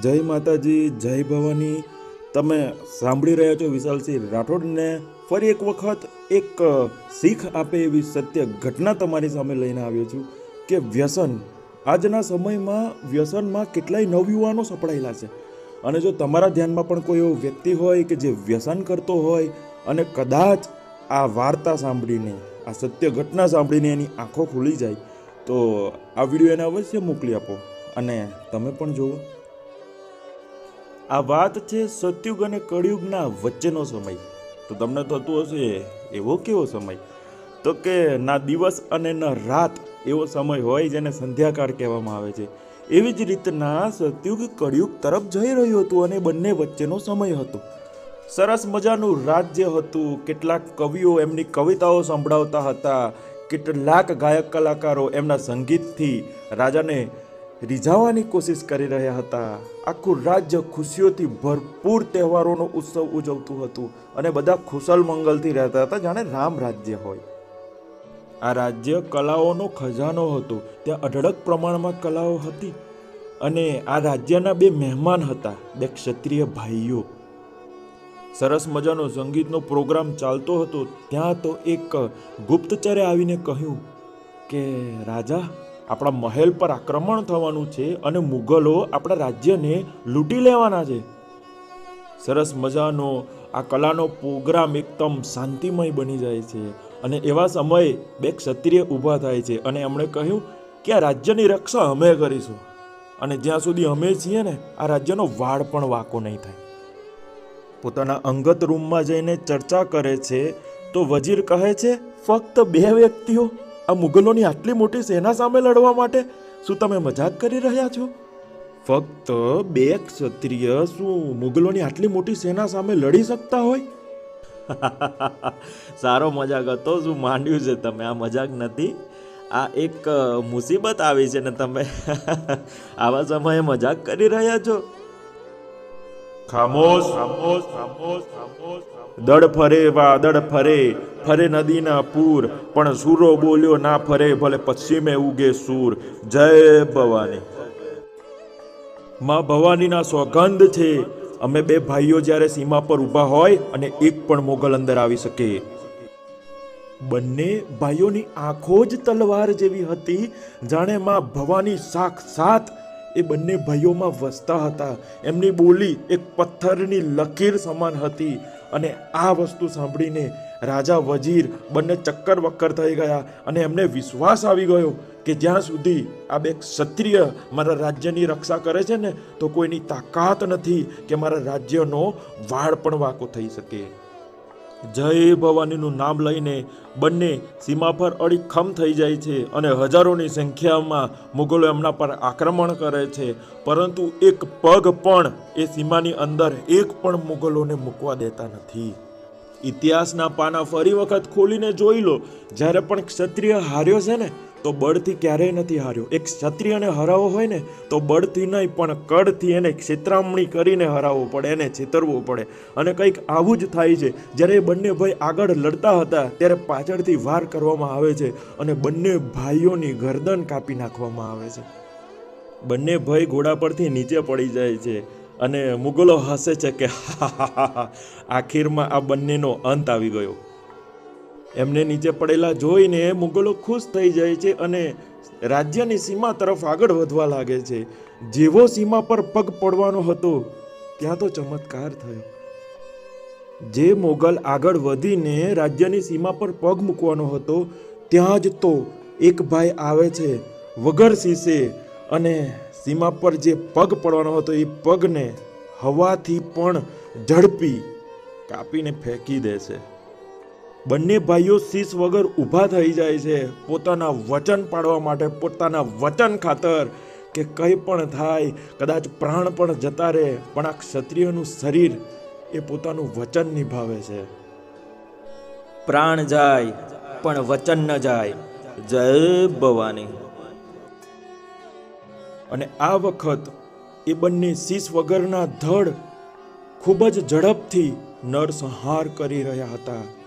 જય માતાજી, જય ભવાની. તમે સાંભળી રહ્યા છો વિશાલસિંહ રાઠોડને ફરી એક વખત એક શીખ આપે એવી સત્ય ઘટના તમારી સામે લઈને આવ્યો છું કે વ્યસન. આજના સમયમાં વ્યસનમાં કેટલાય નવયુવાનો સપડાયેલા છે. અને જો તમારા ધ્યાનમાં પણ કોઈ એવો વ્યક્તિ હોય કે જે વ્યસન કરતો હોય અને કદાચ આ વાર્તા સાંભળીને, આ સત્ય ઘટના સાંભળીને એની આંખો ખુલી જાય, તો આ વીડિયો એને અવશ્ય મોકલી આપો. અને તમે પણ જુઓ. આ વાત છે સતયુગ અને કળિયુગના વચ્ચેનો સમય. તો તમને થતું હશે, એવો કેવો સમય? તો કે ના દિવસ અને ના રાત એવો સમય હોય જેને સંધ્યાકાળ કહેવામાં આવે છે. એવી જ રીતના સતયુગ કળિયુગ તરફ જઈ રહ્યું હતું અને બંને વચ્ચેનો સમય હતો. સરસ મજાનું રાજ્ય હતું, કેટલાક કવિઓ એમની કવિતાઓ સંભળાવતા હતા, કેટલાક ગાયક કલાકારો એમના સંગીતથી રાજાને રીઝાવવાની કોશિશ કરી રહ્યા હતા. આખું રાજ્ય ખુશીઓથી ભરપૂર તહેવારોનો ઉત્સવ ઉજવતું હતું અને બધા ખુશલ મંગલથી રહેતા હતા. જાણે રામ રાજ્ય હોય. આ રાજ્ય કલાઓનો ખજાનો હતો. ત્યાં અઢળક પ્રમાણમાં કલાઓ હતી અને આ રાજ્યના બે મહેમાન હતા, બે ક્ષત્રિય ભાઈઓ. સરસ મજાનો સંગીતનો પ્રોગ્રામ ચાલતો હતો. ત્યાં તો એક ગુપ્તચરે આવીને કહ્યું કે, રાજા આપણા મહેલ પર આક્રમણ થવાનું છે અને મુગલો આપણા રાજ્યને લૂંટી લેવાના છે. સરસ મજાનો આ કલાનો પ્રોગ્રામ એકદમ શાંતિમય બની જાય છે અને એવા સમયે બે ક્ષત્રિય ઊભા થાય છે અને એમણે કહ્યું કે આ રાજ્યની રક્ષા અમે કરીશું. અને જ્યાં સુધી અમે છીએ ને, આ રાજ્યનો વાળ પણ વાકો નહીં થાય. પોતાના અંગત રૂમમાં જઈને ચર્ચા કરે છે તો વજીર કહે છે, ફક્ત બે વ્યક્તિઓ આ મુગલોની આટલી મોટી સેના સામે લડવા માટે શું તમે મજાક કરી રહ્યા છો? ફક્ત બે ક્ષત્રિય શું મુગલોની આટલી મોટી સેના સામે લડી શકતા હોય? સારો મજાક હતો શું માંડ્યું છે તમે? આ મજાક નથી. આ એક મુસીબત આવી છે ને તમે આવા સમયે મજાક કરી રહ્યા છો? ખામોશ. ખામોશ ખામોશ ખામોશ દડ ફરે વાદળ ફરે ફરે નદીના પૂર, પણ સૂરો બોલ્યો, ના ફરે, ભલે પશ્ચિમે ઉગે સૂર. જય ભવાની. માં ભવાનીના સોગંધ છે. અમે બે ભાઈઓ જ્યારે સીમા પર ઊભા હોય અને એક પણ મોગલ અંદર આવી શકે. બંને ભાઈઓની આંખો જ તલવાર જેવી હતી. જાણે માં ભવાની સાક્ષાત એ બંને ભાઈઓમાં વસતા હતા. એમની બોલી એક પથ્થરની લકીર સમાન હતી અને આ વસ્તુ સાંભળીને રાજા વજીર બંને ચક્કર વક્કર થઈ ગયા અને એમને વિશ્વાસ આવી ગયો કે જ્યાં સુધી આ બે ક્ષત્રિય મારા રાજ્યની રક્ષા કરે છે ને, તો કોઈની તાકાત નથી કે મારા રાજ્યનો વાળ પણ વાકો થઈ શકે. જય ભવાનીનું નામ લઈને બંને સીમા પર અડીખમ થઈ જાય છે અને હજારોની સંખ્યામાં મુગલો એમના પર આક્રમણ કરે છે. પરંતુ એક પગ પણ એ સીમાની અંદર એક પણ મુગલોને મૂકવા દેતા નથી. ઇતિહાસના પાના ફરી વખત ખોલીને જોઈ લો. જ્યારે પણ ક્ષત્રિય હાર્યો છે ને તો બળથી ક્યારેય નથી હાર્યો. એક ક્ષત્રિયને હરાવવો હોય ને, તો બળથી નહીં, પણ કડથી એને ક્ષેત્રામણી કરીને હરાવવો પડે, એને છેતરવું પડે. અને કંઈક આવું જ થાય છે, જ્યારે એ બંને ભાઈ આગળ લડતા હતા, ત્યારે પાછળથી વાર કરવામાં આવે છે અને બંને ભાઈઓની ગરદન કાપી નાખવામાં આવે છે. બંને ભાઈ ઘોડા પરથી નીચે પડી જાય છે અને મુગલો હસે છે કે આખીરમાં આ બંનેનો અંત આવી ગયો. એમને નીચે પડેલા જોઈને મુગલો ખુશ થઈ જાય છે અને રાજ્યની સીમા તરફ આગળ વધવા લાગે છે. જેવો સીમા પર પગ પડવાનો હતો, ત્યાં તો ચમત્કાર થયો. જે મોગલ આગળ વધીને રાજ્યની સીમા પર પગ મૂકવાનો હતો, ત્યાં જ તો એક ભાઈ આવે છે, વગર શીશે. અને સીમા પર જે પગ પડવાનો હતો, એ પગને હવાથી પણ ઝડપી કાપીને ફેંકી દે છે. બંને ભાઈઓ શીશ વગર ઊભા થઈ જાય છે. પોતાના વચન પાડવા માટે પોતાના વચન ખાતર કે કંઈ પણ થાય, કદાચ પ્રાણ પણ જતા રહે, પણ આ ક્ષત્રિયનું શરીર એ પોતાનું વચન નિભાવે છે. પ્રાણ જાય, પણ વચન ન જાય. જય ભવાની. અને આ વખત એ બંને શીશ વગરના ધડ ખૂબ જ ઝડપથી નરસંહાર કરી રહ્યા હતા.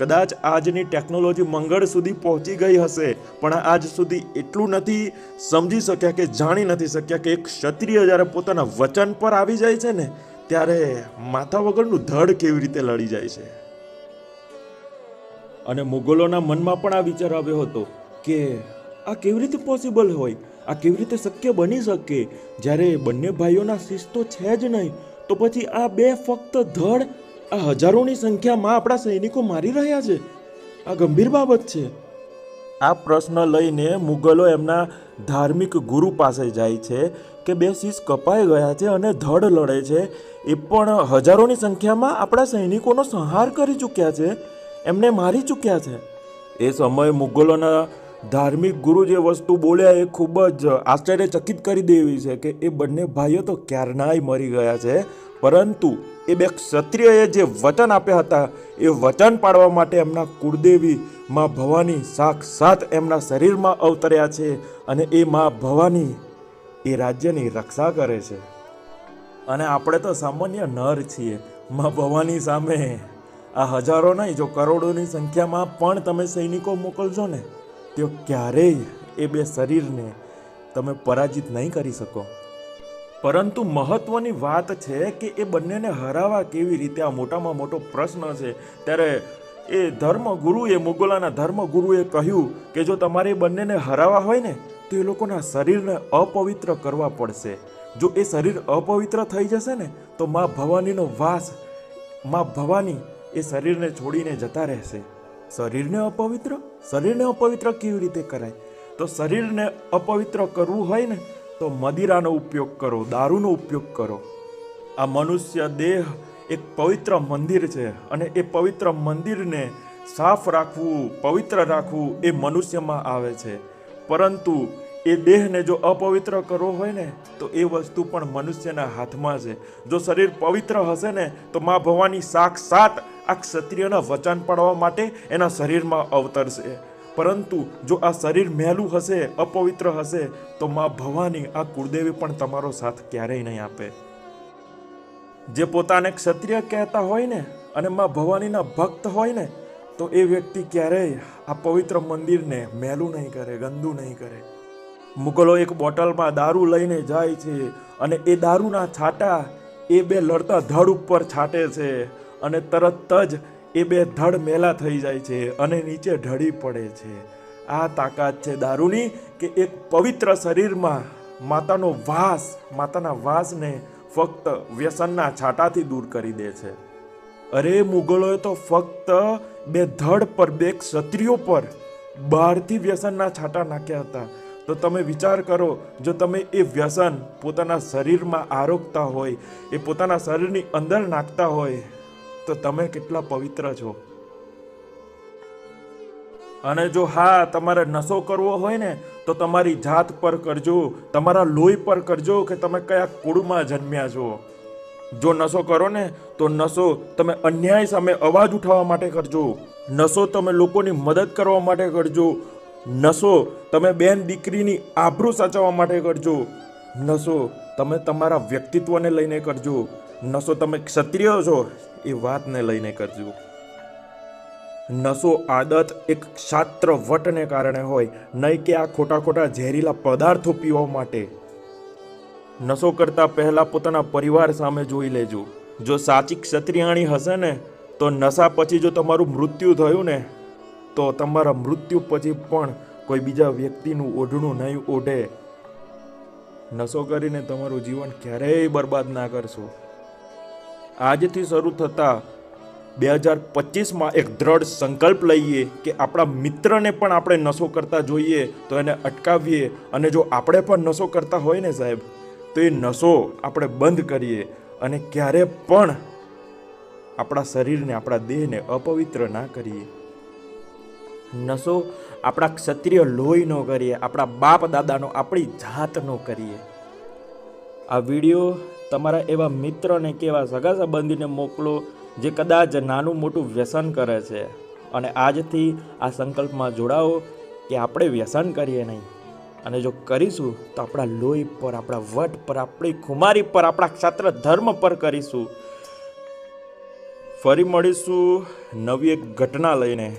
કદાચ આજની ટેકનોલોજી મંગળ સુધી પહોંચી ગઈ હશે, પણ આજ સુધી એટલું નથી સમજી શક્યા કે જાણી નથી શક્યા કે એક ક્ષત્રિય જ્યારે પોતાના વચન પર આવી જાય છે ને, ત્યારે માથા વગરનું ધડ કેવી રીતે લડી જાય છે? અને મુગલોના મનમાં પણ આ વિચાર આવ્યો હતો કે આ કેવી રીતે પોસિબલ હોય? આ કેવી રીતે શક્ય બની શકે? જ્યારે બંને ભાઈઓના શિસ્તો છે જ નહીં, તો પછી આ બે ફક્ત ધડ આ હજારોની સંખ્યામાં આપણા સૈનિકો મારી રહ્યા છે. આ ગંભીર બાબત છે. આ પ્રશ્ન લઈને મુગલો એમના ધાર્મિક ગુરુ પાસે જાય છે કે બે શીશ કપાઈ ગયા છે અને ધડ લડે છે. એ પણ હજારોની સંખ્યામાં આપણા સૈનિકોનો સંહાર કરી ચૂક્યા છે. એમને મારી ચૂક્યા છે. એ સમયે મુગલોના ધાર્મિક ગુરુ જે વસ્તુ બોલ્યા એ ખૂબ જ આશ્ચર્યચકિત કરી દેવી છે કે એ બંને ભાઈઓ તો ક્યારનાય મરી ગયા છે. પરંતુ એ બે ક્ષત્રિયએ જે વચન આપ્યા હતા, એ વચન પાડવા માટે એમના કુળદેવી માં ભવાની સાક્ષાત એમના શરીરમાં અવતર્યા છે અને એ માં ભવાની એ રાજ્યની રક્ષા કરે છે. અને આપણે તો સામાન્ય નર છીએ, માં ભવાની સામે. આ હજારો નહીં, જો કરોડોની સંખ્યામાં પણ તમે સૈનિકો મોકલશો ને, તો ક્યારેય એ બે શરીરને તમે પરાજિત નહીં કરી શકો. પરંતુ મહત્વની વાત છે કે એ બંનેને હરાવવા કેવી રીતે? આ મોટામાં મોટો પ્રશ્ન છે. ત્યારે એ ધર્મગુરુએ, મુગલાના ધર્મગુરુએ કહ્યું કે જો તમારે એ બંનેને હરાવવા હોય ને, તો એ લોકોના શરીરને અપવિત્ર કરવા પડશે. જો એ શરીર અપવિત્ર થઈ જશે ને, તો મા ભવાનીનો વાસ, મા ભવાની એ શરીરને છોડીને જતા રહેશે. શરીરને અપવિત્ર? શરીરને અપવિત્ર કેવી રીતે કરાય? તો શરીરને અપવિત્ર કરવું હોય ને તો મદિરાનો ઉપયોગ કરો, દારૂનો ઉપયોગ કરો. આ મનુષ્ય દેહ એક પવિત્ર મંદિર છે અને એ પવિત્ર મંદિરને સાફ રાખવું, પવિત્ર રાખવું એ મનુષ્યમાં આવે છે. પરંતુ એ દેહને જો અપવિત્ર કરવો હોય ને, તો એ વસ્તુ પણ મનુષ્યના હાથમાં છે. જો શરીર પવિત્ર હશે ને, તો મા ભવાની સાક્ષાત આ ક્ષત્રિયના વચન પાડવા માટે એના શરીરમાં અવતરશે. પરંતુ જો આ શરીર મહેલું હશે, અપવિત્ર હશે, તો માં ભવાની આ કુળદેવી પણ તમારો સાથ ક્યારેય નહીં આપે. જે પોતાને ક્ષત્રિય કહેતા હોય ને, અને માં ભવાનીના ભક્ત હોય ને, તો એ વ્યક્તિ ક્યારેય આ પવિત્ર મંદિરને મેલું નહીં કરે, ગંદુ નહીં કરે. મુગલો એક બોટલમાં દારૂ લઈને જાય છે, અને એ દારૂના છાંટા એ બે લડતા ધડ ઉપર છાંટે છે, અને તરત જ એ બે ધડ મેલા થઈ જાય છે અને નીચે ઢળી પડે છે. આ તાકાત છે દારૂની કે એક પવિત્ર શરીરમાં માતાનો વાસ, માતાના વાસને ફક્ત વ્યસનના છાંટાથી દૂર કરી દે છે. અરે મુગલોએ તો ફક્ત બે ધડ પર બે ક્ષત્રિયો પર બહારથી વ્યસનના છાંટા નાખ્યા હતા. તો તમે વિચાર કરો, જો તમે એ વ્યસન પોતાના શરીરમાં આરોગતા હોય, એ પોતાના શરીરની અંદર નાખતા હોય તો તમે કેટલા પવિત્ર છો. અને જો હા તમારે નશો કરવો હોય ને, તો તમારી જાત પર કરજો. તમારા લોહી પર કરજો કે તમે કયા કુળમાં જન્મ્યા છો. જો નશો કરો ને, તો નશો તમે અન્યાય સામે અવાજ ઉઠાવવા માટે કરજો. નશો તમે લોકોની મદદ કરવા માટે કરજો. નશો તમે બેન દીકરીની આબરૂ સાચવવા માટે કરજો. નશો તમે તમારા વ્યક્તિત્વને લઈને કરજો. નશો તમે ક્ષત્રિય છો, એ વાતને લઈને કરજો. નશો આદત એક ક્ષાત્ર વટને કારણે હોય, નહીં કે આ ખોટા ખોટા ઝેરીલા પદાર્થો પીવા માટે. નશો કરતા પહેલા પોતાના પરિવાર સામે જોઈ લેજો. જો સાચી ક્ષત્રિયાણી હશે ને, તો નશા પછી જો તમારું મૃત્યુ થયું ને, તો તમારા મૃત્યુ પછી પણ કોઈ બીજા વ્યક્તિનું ઓઢણું નહીં ઓઢે. નશો કરીને તમારું જીવન ક્યારેય બરબાદ ના કરશો. આજથી શરૂ થતા બે હજાર પચીસમાં એક દ્રઢ સંકલ્પ લઈએ કે આપણા મિત્રને પણ આપણે નશો કરતા જોઈએ, તો એને અટકાવીએ. અને જો આપણે પણ નશો કરતા હોય ને સાહેબ, તો એ નશો આપણે બંધ કરીએ. અને ક્યારે પણ આપણા શરીરને, આપણા દેહને અપવિત્ર ના કરીએ. નશો આપણા ક્ષત્રિય લોહી ન કરીએ, આપણા બાપ દાદાનો આપણી જાત ન કરીએ. આ વીડિયો તમારા એવા મિત્રને કે એવા સગા સંબંધીને મોકલો, જે કદાચ નાનું મોટું વ્યસન કરે છે. અને આજથી આ સંકલ્પમાં જોડાઓ કે આપણે વ્યસન કરીએ નહીં. અને જો કરીશું, તો આપણા લોહી પર, આપણા વટ પર, આપણી ખુમારી પર, આપણા ક્ષાત્ર ધર્મ પર કરીશું. ફરી મળીશું નવી એક ઘટના લઈને.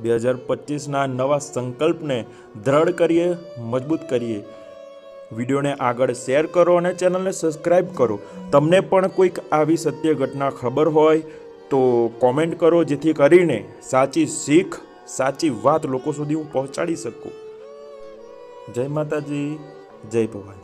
બે હજાર પચીસના નવા સંકલ્પને દ્રઢ કરીએ, મજબૂત કરીએ. વિડીયોને આગળ શેર કરો અને ચેનલને સબસ્ક્રાઈબ કરો. તમને પણ કોઈક આવી સત્ય ઘટના ખબર હોય તો કોમેન્ટ કરો, જેથી કરીને સાચી શીખ, સાચી વાત લોકો સુધી હું પહોંચાડી શકું. જય માતાજી, જય ભવાની.